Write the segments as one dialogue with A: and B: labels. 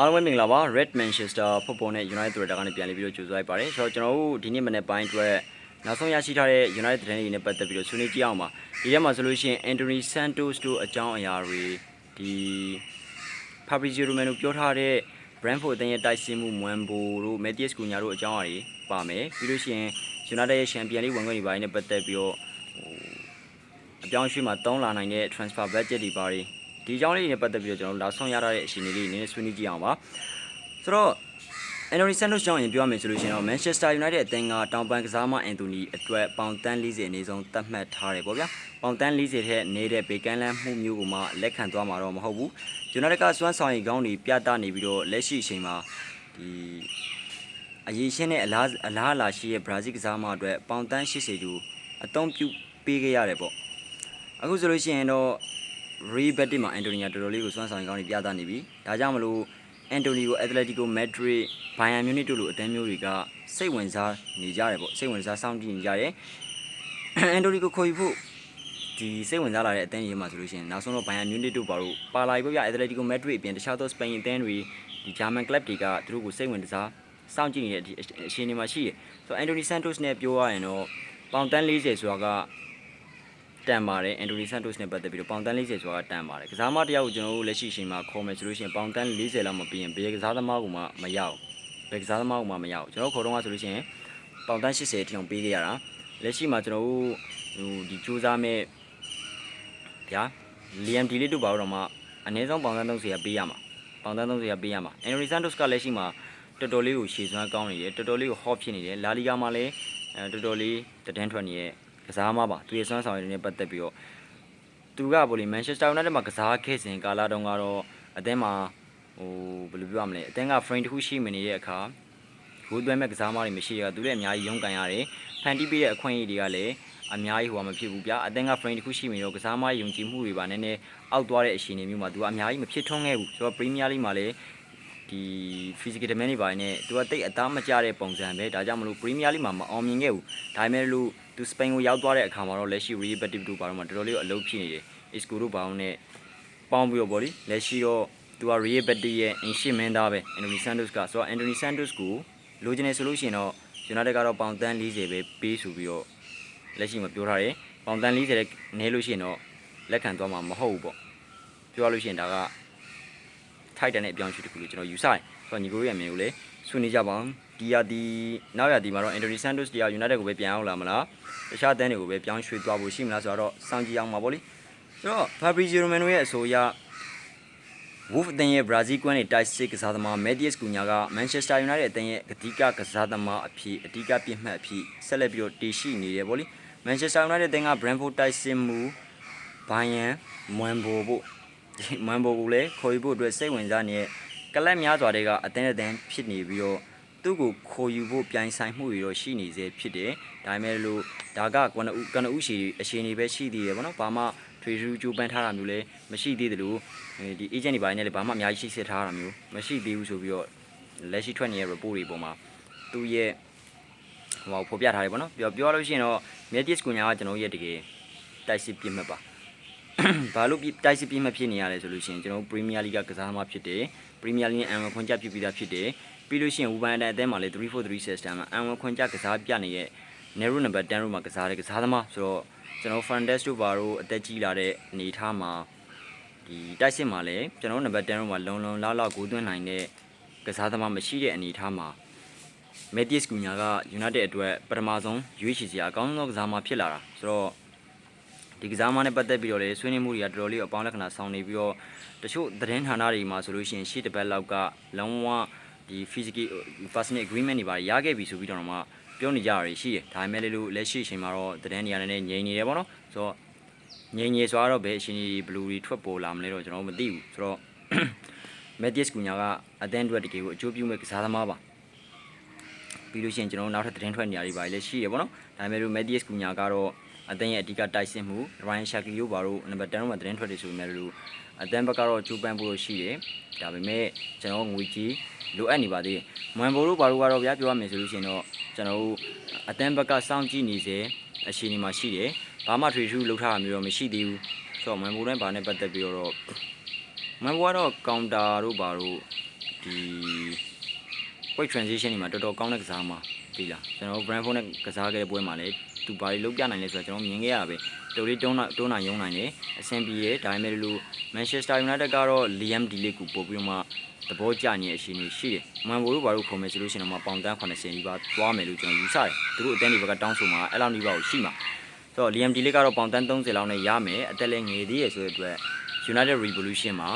A: အားလုံးပဲမင်္ဂလာပါ Red Manchester Football နဲ့ United တို့ကနေပြန်လည်ပြီးတော့ကြိုဆိုလိုက်ပါတယ်ဆိုတော့ကျွန်တော်တို့ဒီနေ့မနေ့ပိုင်းအတွက်နောက်ဆုံးရရှိထားတဲ့ United သတင်းတွေနဲ့ပတ်သက်ပြီးတော့ဆွေးနွေးကြည့်အောင်ပါဒီထဲမှာဆိုလို့ရှိရင် Anthony Santos တို့အကြောင်းအရာတွေဒီ Fabrizio Romano ပြောထားတဲ့ Brentford အသင်းရဲ့တိုက်စစ်မှု Mwambo တို့ Matthias Cunha တို့အကြောင်းအရာတွေပါမယ်ပြီးလို့ရှိရင် United ရဲ့ Champions League ဝင်ခွင့်တွေပါနဲ့ပတ်သက်ပြီးတော့ဟိုအပြောင်းအရွှေ့မှာတောင်းလာနိုင်တဲ့ transfer budget တွေပါတယ် ဒီအကြောင်းလေးတွေနဲ့ပတ်သက်ပြီးတော့ကျွန်တော်တို့နောက်ဆုံးရထားတဲ့အခြေအနေလေးတွေနည်းနည်းဆွေးနွေးကြည့်အောင်ပါဆိုတော့ Anthony Santos ကြောင့်ရင်ပြောရမယ်ဆိုလို့ရှိရင်တော့ Manchester United အသင်းကတောင်ပန်ကစားမ Anthony အတွက်ပေါင်တန်း40အနည်းဆုံးသတ်မှတ်ထားတယ်ပေါ့ဗျာပေါင်တန်း40ထက်နေတဲ့ဘေကန်လန်းမှုမျိုးကိုမှလက်ခံသွားမှာတော့မဟုတ်ဘူး United ကစွမ်းဆောင်ရည်ကောင်းတွေပြသနေပြီးတော့လက်ရှိအချိန်မှာဒီအရေးရှင်းတဲ့အလားအလားအလာရှိရဲ့ Brazil ကစားမအတွက်ပေါင်တန်း80ကျူအသုံးပြုပေးခဲ့ရတယ်ပေါ့အခုဆိုလို့ရှိရင်တော့ Re Betis မှာ Anthony ကတော်တော်လေးကိုစွမ်းဆောင်ရည်ကောင်းတွေပြသနေပြီဒါကြောင့်မလို့အန်တိုနီကိုအက်တလက်တီကိုမက်ဒရစ်ဘိုင်ယန်မြူနစ်တို့လိုအသင်းမျိုးတွေကစိတ်ဝင်စားနေကြတယ်ပေါ့စိတ်ဝင်စားစောင့်ကြည့်နေကြတယ်အန်တိုနီကိုခေါ်ယူဖို့ဒီစိတ်ဝင်စားလာတဲ့အသင်းရေးမှာဆိုလို့ရှိရင်နောက်ဆုံးတော့ဘိုင်ယန်မြူနစ်တို့ဘာလို့ပါလာပြီပေါ့ဗျအက်တလက်တီကိုမက်ဒရစ်အပြင်တခြားသောစပိန်အသင်းတွေဒီဂျာမန်ကလပ်တွေကသူတို့ကိုစိတ်ဝင်စားစောင့်ကြည့်နေတဲ့ဒီအခြေအနေမှာရှိတယ်ဆိုတော့အန်တိုနီဆန်တိုစ်နဲ့ပြောရရင်တော့ပေါင်တန်း40ဆိုတာက တန်ပါတယ်အန်တိုနီဆန်တိုစ်နဲ့ပတ်သက်ပြီးတော့ပေါင်တန်း40ဆိုတာကတန်ပါတယ်ကစားမတယောက်ကိုကျွန်တော်တို့လက်ရှိအချိန်မှာခေါ်မယ်ဆိုလို့ရှိရင်ပေါင်တန်း40လောက်မပြီးရင်ဘယ်ကစားသမားကမှမရဘူးဘယ်ကစားသမားကမှမရဘူးကျွန်တော်ခေါ်တော့ကဆိုလို့ရှိရင်ပေါင်တန်း80အထိအောင်ပေးခဲ့ရတာလက်ရှိမှာကျွန်တော်တို့ဟိုဒီစူးစမ်းမဲ့ဗျာလီယမ်ဒီလေးတို့ပါတော့မှအနည်းဆုံးပေါင်တန်း30ကပေးရမှာပေါင်တန်း30ကပေးရမှာအန်တိုနီဆန်တိုစ်ကလက်ရှိမှာတော်တော်လေးကိုရှေ့စွမ်းကောင်းနေတယ်တော်တော်လေးကို hot ဖြစ်နေတယ်လာလီဂါမှာလည်းအဲတော်တော်လေးတဒန်းထွက်နေတဲ့ ကစားမပါသူရဲ့စွမ်းဆောင်ရည်တွေနဲ့ပတ်သက်ပြီးတော့သူကဗိုလ်လီမန်ချက်စတာယူနိုက်တက်မှာကစားခဲ့စဉ်ကာလာတုန်းကတော့အသင်းမှာဟိုဘယ်လိုပြောရမလဲအသင်းက frame တစ်ခုရှိမနေတဲ့အခါဂိုးသွဲမဲ့ကစားမတွေမရှိရသူလည်းအများကြီးရုန်းကန်ရတယ်ဖန်တီးပေးတဲ့အခွင့်အရေးတွေကလည်းအများကြီးဟိုမဖြစ်ဘူးဗျာအသင်းက frame တစ်ခုရှိမနေတော့ကစားမယုံကြည်မှုတွေပါနည်းနည်းအောက်သွားတဲ့အခြေအနေမျိုးမှာသူကအများကြီးမဖြစ်ထွန်းခဲ့ဘူးဆိုတော့ Premier League မှာလည်း ဒီ physical demand တွေပါနေသူကတိတ်အသားမကျတဲ့ပုံစံပဲဒါကြောင့်မလို့ Premier League မှာမအောင်မြင်ခဲ့ဘူးဒါပေမဲ့လို့သူစပိန်ကိုရောက်သွားတဲ့အခါမှာတော့လက်ရှိ Real Betis တို့ဘာလို့မှတော်တော်လေးအလုပ်ဖြစ်နေတယ် Isco တို့ဘာလို့နဲ့ပေါင်းပြီးတော့ဗောလေလက်ရှိတော့သူက Real Betis ရဲ့အင်ရှစ်မင်းသားပဲ Anthony Santos ကဆိုတော့ Anthony Santos ကိုလိုချင်နေဆိုလို့ရှိရင်တော့ United ကတော့ပေါင်တန်း40ပဲပေးဆိုပြီးတော့လက်ရှိမှာပြောထားတယ်ပေါင်တန်း40နဲ့နဲလို့ရှိရင်တော့လက်ခံသွားမှာမဟုတ်ဘူးပေါ့ပြောရလို့ရှိရင်ဒါက ထိုက်တန်တဲ့အပြောင်းအရွှေ့တစ်ခုလို့ကျွန်တော်ယူဆတယ်ဆိုတော့ညီကိုရအမြင်ကိုလည်းဆွေးနွေးကြပါအောင်ဒီရာဒီနောက်ရာဒီမှာတော့ Anthony Santos တရား United ကိုပဲပြန်အောင်လာမလားတခြားတန်းတွေကိုပဲပြောင်းရွှေ့သွားဖို့ရှိမလားဆိုတော့စောင့်ကြည့်အောင်ပါဗောလေဆိုတော့ Fabrizio Romano ရဲ့အဆိုအရ Wolf အသင်းရဲ့ Brazil ကွန်းနဲ့တိုက်စစ်ကစားသမား Matheus Cunha က Manchester United အသင်းရဲ့အဓိကကစားသမားအဖြစ်အဓိကပြစ်မှတ်အဖြစ်ဆက်လက်ပြီးတော့တည်ရှိနေတယ်ဗောလေ Manchester United အသင်းက Brentford တိုက်စစ် မှု Bayern Mwambo ဖို့ Mwambo ကိုလည်းခေါ်ယူဖို့အတွက်စိတ်ဝင်စားနေတဲ့ကလပ်များစွာတွေကအသင်းအသင်းဖြစ်နေပြီးတော့သူ့ကိုခေါ်ယူဖို့ပြိုင်ဆိုင်မှုတွေတော့ရှိနေသေးဖြစ်တယ်ဒါပေမဲ့လို့ဒါကကနဦးကနဦးရှိအရှင်တွေပဲရှိသေးတယ်ဗောနော်ဘာမှထွေထူးကြိုးပမ်းထားတာမျိုးလည်းမရှိသေးတယ်လို့ဒီ agent တွေပိုင်းနဲ့လည်းဘာမှအများကြီးရှိစစ်ထားတာမျိုးမရှိသေးဘူးဆိုပြီးတော့လက်ရှိထွက်နေတဲ့ report တွေပေါ်မှာသူ့ရဲ့ဟိုဖော်ပြထားတယ်ဗောနော်ပြောပြောလို့ရှိရင်တော့ Matheus Cunha ကကျွန်တော်ရဲ့တကယ်တိုက်စစ်ပြစ်မှတ်ပါ ဘာလို့တိုက်စစ်ပြစ်မှတ်ဖြစ်နေရလဲဆိုလို့ရှိရင်ကျွန်တော် Premier League ကစားသမားဖြစ်တယ် Premier League နဲ့အန်ဝခွန်ကြဖြစ်ပြီးသားဖြစ်တယ်ပြီးလို့ရှိရင်ဝူဘန်အတန်အသင်းမှာလည်း343 system မှာအန်ဝခွန်ကြကစားပြနေတဲ့ Nero number 10တို့မှာကစားတဲ့ကစားသမားဆိုတော့ကျွန်တော် Fernandes တို့ဘာတို့အသက်ကြီးလာတဲ့အနေအထားမှာဒီတိုက်စစ်မှာလည်းကျွန်တော် number 10တို့မှာလုံလုံလောက်လောက်ကိုသွင်းနိုင်တဲ့ကစားသမားမရှိတဲ့အနေအထားမှာ Matheus Cunha က United အတွက်ပထမဆုံးရွေးချယ်စရာအကောင်းဆုံးကစားသမားဖြစ်လာတာဆိုတော့ ဒီကစားသမားနဲ့ပတ်သက်ပြီးတော့လည်းဆွေးနွေးမှုတွေကတော်တော်လေးအပေါင်းလက္ခဏာဆောင်နေပြီးတော့တချို့သတင်းဌာနတွေမှာဆိုလို့ရှိရင်ရှေ့တစ်ပတ်လောက်ကလုံးဝဒီ physical personal agreement တွေပါရခဲ့ပြီဆိုပြီးတော့မှပြောနေကြတာရှိတယ်ဒါပေမဲ့လည်းလို့လက်ရှိအချိန်မှာတော့သတင်းတွေကနေငြိမ်နေတယ်ပေါ့နော်ဆိုတော့ငြိမ်နေဆိုတော့ဘယ်အရှင်ကြီးဘလူးတွေထွက်ပေါ်လာမလဲတော့ကျွန်တော်မသိဘူးဆိုတော့ Matheus Cunha ကအသင်းအတွက်တကယ်ကိုအကျိုးပြုမဲ့ကစားသမားပါပြီးလို့ရှိရင်ကျွန်တော်နောက်ထပ်သတင်းထွက်နေရတွေပါလည်းရှိရပေါ့နော်ဒါပေမဲ့လို့ Matheus Cunha ကတော့ အသင်းရဲ့အဓိကတိုက်စစ်မှု Ryan Shaki တို့ဘာလို့နံပါတ်10မှာသတင်းထွက်တယ်ဆိုပေမဲ့လို့အသင်းဘက်ကတော့ကျူပန်းဖို့ရှိတယ်ဒါပေမဲ့ကျွန်တော်ငွေကြီးလိုအပ်နေပါသေးတယ်မွန်ဘိုတို့ဘာလို့ကတော့ဗျာပြောရမယ်ဆိုလို့ရှိရင်တော့ကျွန်တော်တို့အသင်းဘက်ကစောင့်ကြည့်နေစေအခြေအနေမှာရှိတယ်ဘာမှထွေထူးလုပ်ထားတာမျိုးတော့မရှိသေးဘူးဆိုတော့မွန်ဘိုနဲ့ဘာနဲ့ပတ်သက်ပြီးတော့မွန်ဘိုကတော့ကောင်တာတို့ဘာတို့ဒီ quick transition တွေမှာတော်တော်ကောင်းတဲ့ကစားမှာပြီလားကျွန်တော်တို့ Brentford နဲ့ကစားခဲ့တဲ့ပွဲမှာလည်း သူဘာတွေလုပ်ပြနိုင်လဲဆိုတော့ကျွန်တော်မြင်ခဲ့ရပဲတော်လေးတွန်းတွန်းနိုင်ရုံနိုင်တယ်အဆင်ပြေတယ်ဒါပေမဲ့လို့ Manchester United ကတော့ Liam Delap ကိုပို့ပြီးတော့မှသဘောကျနေတဲ့အချိန်တွေရှိတယ်။မန်ဘိုတို့ဘာလို့ခုံမယ်ဆိုလို့ရှိရင်တော့မှပေါင်တန်း80ဒီပါသွားမယ်လို့ကျွန်တော်ယူဆတယ်။သူတို့အတန်းဒီဘက်ကတောင်းဆိုမှာအဲ့လောက်ဒီပါကိုရှိမှာ။ဆိုတော့ Liam Delap ကတော့ပေါင်တန်း30လောက်နဲ့ရမယ်အသက်လည်းငယ်သေးရဆိုတဲ့အတွက် United Revolution မှာ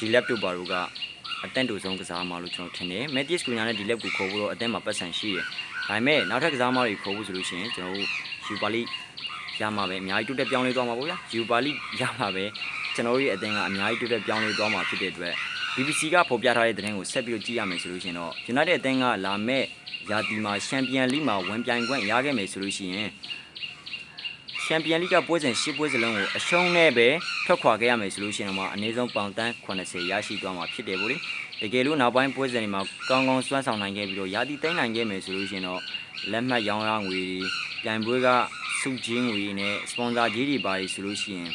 A: Delap တို့ဘာလို့ကအတန့်တူဆုံးကစားမှာလို့ကျွန်တော်ထင်တယ်။ Matis Cunha နဲ့ Delap ကိုခေါ်ဖို့တော့အတန့်မှာပတ်စံရှိတယ်။ ဒါပေမဲ့နောက်ထပ်ကစားမတွေခေါ်ဖို့ဆိုလို့ရှိရင်ကျွန်တော်တို့ Super League ရမှာပဲအများကြီးတိုးတက်ပြောင်းလဲသွားမှာပေါ့ဗျာ Super League ရမှာပဲကျွန်တော်တို့ရဲ့အသင်းကအများကြီးတိုးတက်ပြောင်းလဲသွားမှာဖြစ်တဲ့အတွက် BBC ကဖော်ပြထားတဲ့သတင်းကိုဆက်ပြီးတော့ကြည့်ရမယ်ဆိုလို့ရှိရင်တော့ United အသင်းကလာမဲ့ရာသီမှာ Champion League မှာဝင်ပြိုင်ခွင့်ရခဲ့မယ်ဆိုလို့ရှိရင် Champion League ကပွဲစဉ်၈ပွဲစလုံးကိုအရှုံးနဲ့ပဲထွက်ခွာခဲ့ရမယ်ဆိုလို့ရှိရင်တော့အနည်းဆုံးပေါင်တန်း80ရရှိသွားမှာဖြစ်တယ်ဗောလေတကယ်လို့နောက်ပိုင်းပွဲစဉ်တွေမှာကောင်းကောင်းစွမ်းဆောင်နိုင်ခဲ့ပြီးတော့ရာသီသိမ်းနိုင်ခဲ့မယ်ဆိုလို့ရှိရင်တော့လက်မှတ်ရောင်းရငွေတွေပြိုင်ပွဲကစုချင်းငွေနဲ့စပွန်ဆာကြီးတွေပါတွေဆိုလို့ရှိရင်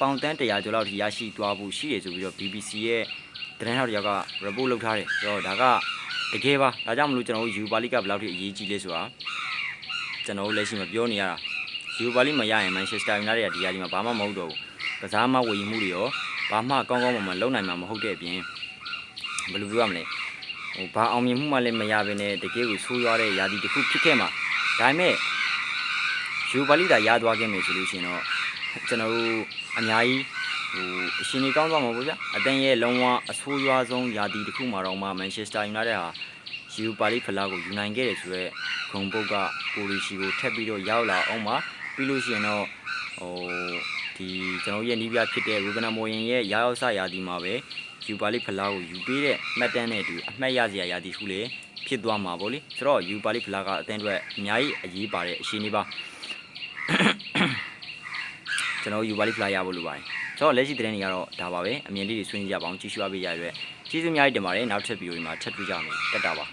A: ပေါင်တန်း100ကျော်လောက်ထိရရှိသွားဖို့ရှိတယ်ဆိုပြီးတော့ BBC ရဲ့သတင်းထောက်တစ်ယောက်က report လုပ်ထားတယ်ဆိုတော့ဒါကတကယ်ပါဒါကြောင့်မလို့ကျွန်တော်တို့ Europa League ကဘယ်လောက်ထိအရေးကြီးလဲဆိုတာကျွန်တော်တို့လက်ရှိမှာပြောနေရတာ ယူပါလိမရရင်မန်ချက်စတာယူနိုက်တက်ကဒီယာဒီမှာဘာမှမဟုတ်တော့ဘူးကစားမဝယ်ယူမှုတွေရောဘာမှကောင်းကောင်းမှမလုပ်နိုင်မှာမဟုတ်တဲ့အပြင်ဘယ်လိုပြောရမလဲဟိုဘာအောင်မြင်မှုမှလည်းမရဘဲနဲ့တကယ်ကိုဆိုးရွားတဲ့ယာဒီတစ်ခုဖြစ်ခဲ့မှာဒါပေမဲ့ယူပါလိသာရသွားခဲ့မယ်ဆိုလို့ရှိရင်တော့ကျွန်တော်တို့အများကြီးဟိုအရှင်ကြီးကောင်းသွားမှာပေါ့ဗျာအတန်ရဲ့လုံးဝအဆိုးရွားဆုံးယာဒီတစ်ခုမှာတော့မှမန်ချက်စတာယူနိုက်တက်ဟာယူပါလိဖလားကိုယူနိုင်ခဲ့တယ်ဆိုတော့ဂုံပုတ်ကကိုရီရှီကိုထပ်ပြီးတော့ရောက်လာအောင်မှာ ပြီးလို့ရှိရင်တော့ဟိုဒီကျွန်တော်ရဲ့နီးပြဖြစ်တဲ့ရူဘနာမိုရင်ရဲ့ရာရောက်စရာဒီမှာပဲယူပါလိဖလားကိုယူပေးတဲ့မှတ်တမ်းနဲ့အတူအမှတ်ရစရာရာဒီခုလေဖြစ်သွားမှာပေါ့လေဆိုတော့ယူပါလိဖလားကအတင်းအတွက်အများကြီးအရေးပါတဲ့အရှိနေပါကျွန်တော်ယူပါလိဖလားရဖို့လိုပါတယ်ဆိုတော့လက်ရှိသတင်းတွေကတော့ဒါပါပဲအမြင်လေးတွေဆွေးနွေးကြပါအောင်ကြည့်ရှုအားပေးကြရတဲ့ကျေးဇူးအများကြီးတင်ပါတယ်နောက်ထပ်ဗီဒီယိုတွေမှာထပ်တွေ့ကြမယ်တက်တာပါ